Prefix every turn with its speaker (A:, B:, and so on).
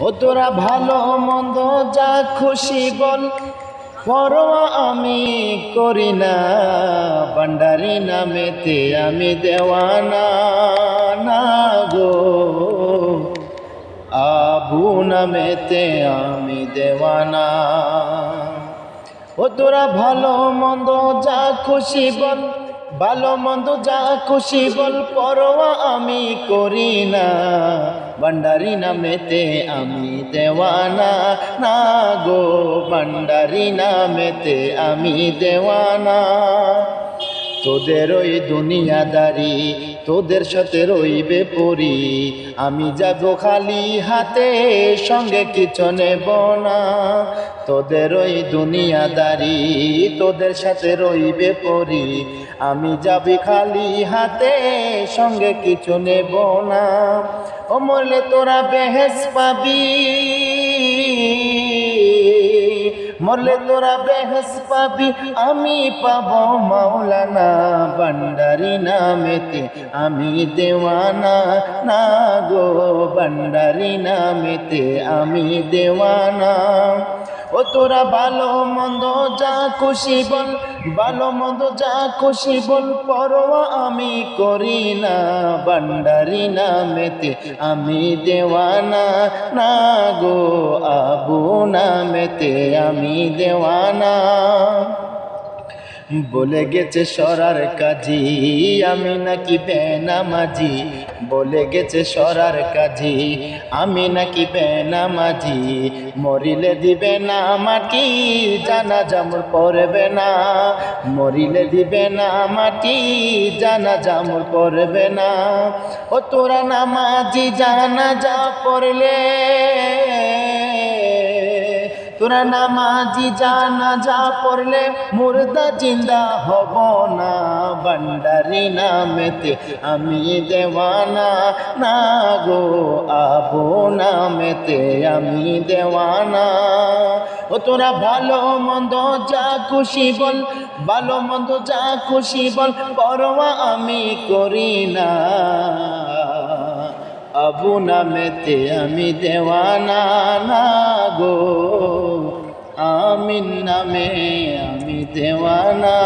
A: ও তোরা ভালো মন্দ যা খুশি বল, পরোয়া আমি করি না, ভান্ডারি নামেতে আমি দেওয়ানা না গো। আবু নামেতে আমি দেওয়ানা। ও তোরা ভালো মন্দ যা খুশি বল, ভালো মন্দ যা খুশি বল, পরোয়া আমি করি না। ভান্ডারি নামেতে আমি দেওয়ানা। না গো ভান্ডারি নামেতে আমি দেওয়ানা। তোদের ওই দুনিয়াদারি, তোদের সাথে রইবে পরি। আমি যাব খালি হাতে, সঙ্গে কিছু নেব না। তোদের ওই দুনিয়াদারি, তোদের সাথে রইবে পরি। আমি যাবি খালি হাতে, সঙ্গে কিছু নেব না। ও মরলে তোরা বেহেস পাবি। মরলে তোরা বেহস পাবি, আমি পাব মাওলানা ভান্ডারি নামেতে, আমি দেওয়ানা না গো ভান্ডারি নামেতে, আমি দেওয়ানা। ও তোরা ভালো মন্দ যা খুশি বল, ভালো মন্দ যা খুশি বল, পরোয়া আমি করি না ভাণ্ডাৰী না মেতে আমি দেওয়ানা না গো আবু না মেতে আমি দেওয়ানা। বলে গেছে সরার কাজী, আমি নাকি বেনামাজি। বলে গেছে সরার কাজী, আমি নাকি বেনামাজি। মরিলে দিবে না মাটি জানা জামুর পড়বে না। মরিলে দিবে না মাটি জানা জামুর পড়বে না। ও তোরা নামাজি জানা যা পড়লে তোরা নামাজি জানা যা পড়লে মুর্দা জিন্দা হব না। ভান্ডারি নামেতে আমি দেওয়ানা না গো আবো নামেতে আমি দেওয়ানা। ও তোরা ভালো মন্দ যা খুশি বল, ভালো মন্দ যা খুশি বল, পরোয়া আমি করি না। আবু নামেতে আমি দেওয়ানা না গো। আমিন নামে আমি দেওয়ানা।